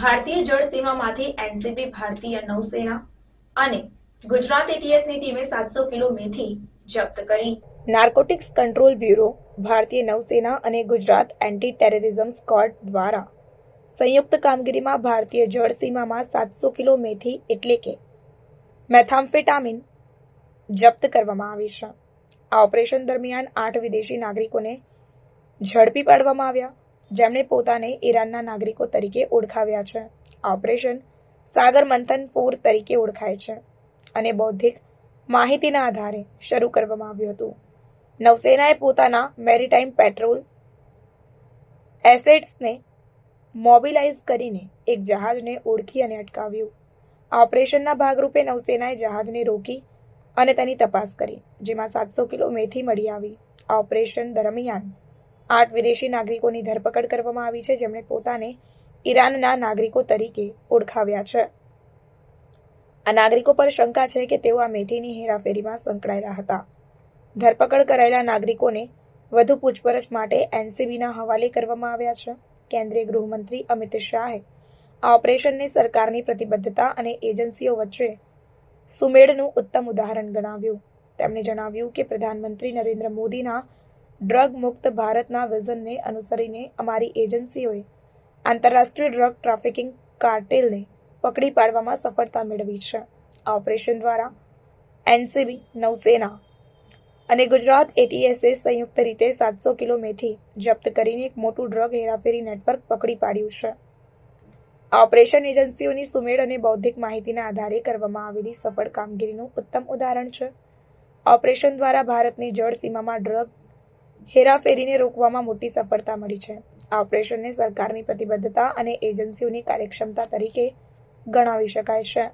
ભારતીય જળ સીમામાંથી એનસીબી ભારતીય નૌસેના અને ગુજરાત એટીએસની ટીમે સાતસો કિલો મેથી જપ્ત કરી. નાર્કોટિક્સ કંટ્રોલ બ્યુરો, ભારતીય નૌસેના અને ગુજરાત એન્ટી ટેરરિઝમ સ્કોડ દ્વારા સંયુક્ત કામગીરીમાં ભારતીય જળ સીમામાં સાતસો કિલો મેથી એટલે કે મેથામ્ફેટામિન જપ્ત કરવામાં આવી છે. આ ઓપરેશન દરમિયાન આઠ વિદેશી નાગરિકોને ઝડપી પાડવામાં આવ્યા. જેમણે પોતાને ઈરાનના નાગરિકો તરીકે ઓળખાવ્યા છે. ઓપરેશન સાગર મંથન ફોર તરીકે ઓળખાય છે અને બૌદ્ધિક માહિતીના આધારે શરૂ કરવામાં આવ્યું હતું. નૌસેનાએ પોતાના મેરીટાઈમ પેટ્રોલ એસેટ્સને મોબિલાઇઝ કરીને એક જહાજને ઓળખી અને અટકાવ્યું. આ ઓપરેશનના ભાગરૂપે નૌસેનાએ જહાજને રોકી અને તેની તપાસ કરી, જેમાં સાતસો કિલો મેથી મળી આવી. ઓપરેશન દરમિયાન આઠ વિદેશી નાગરિકોની ધરપકડ કરવામાં આવી છે, જેમણે પોતાને ઈરાનના નાગરિકો તરીકે ઓળખાવ્યા છે. આ નાગરિકો પર શંકા છે કે તેઓ આ મેથીની હેરાફેરીમાં સંકળાયેલા હતા. ધરપકડ કરાયેલા નાગરિકોને વધુ પૂછપરછ માટે એનસીબીના હવાલે કરવામાં આવ્યા છે. કેન્દ્રીય ગૃહમંત્રી અમિત શાહે આ ઓપરેશનને સરકારની પ્રતિબદ્ધતા અને એજન્સીઓ વચ્ચે સુમેળનું ઉત્તમ ઉદાહરણ ગણાવ્યું. તેમણે જણાવ્યું કે પ્રધાનમંત્રી નરેન્દ્ર મોદીના ડ્રગ મુક્ત ભારતના વિઝનને અનુસરીને અમારી એજન્સીઓએ આંતરરાષ્ટ્રીય ડ્રગ ટ્રાફિકિંગ કાર્ટેલને પકડી પાડવામાં સફળતા મેળવી છે. આ ઓપરેશન દ્વારા એનસીબી, નૌસેના અને ગુજરાત એટીએસએ સંયુક્ત રીતે સાતસો કિલો મેથી જપ્ત કરીને એક મોટું ડ્રગ હેરાફેરી નેટવર્ક પકડી પાડ્યું છે. આ ઓપરેશન એજન્સીઓની સુમેળ અને બૌદ્ધિક માહિતીના આધારે કરવામાં આવેલી સફળ કામગીરીનું ઉત્તમ ઉદાહરણ છે. ઓપરેશન દ્વારા ભારતની જળ સીમામાં ડ્રગ હેરાફેરીને રોકવામાં મોટી સફળતા મળી છે. આ ઓપરેશનને સરકારની પ્રતિબદ્ધતા અને એજન્સીઓની કાર્યક્ષમતા તરીકે ગણાવી શકાય છે.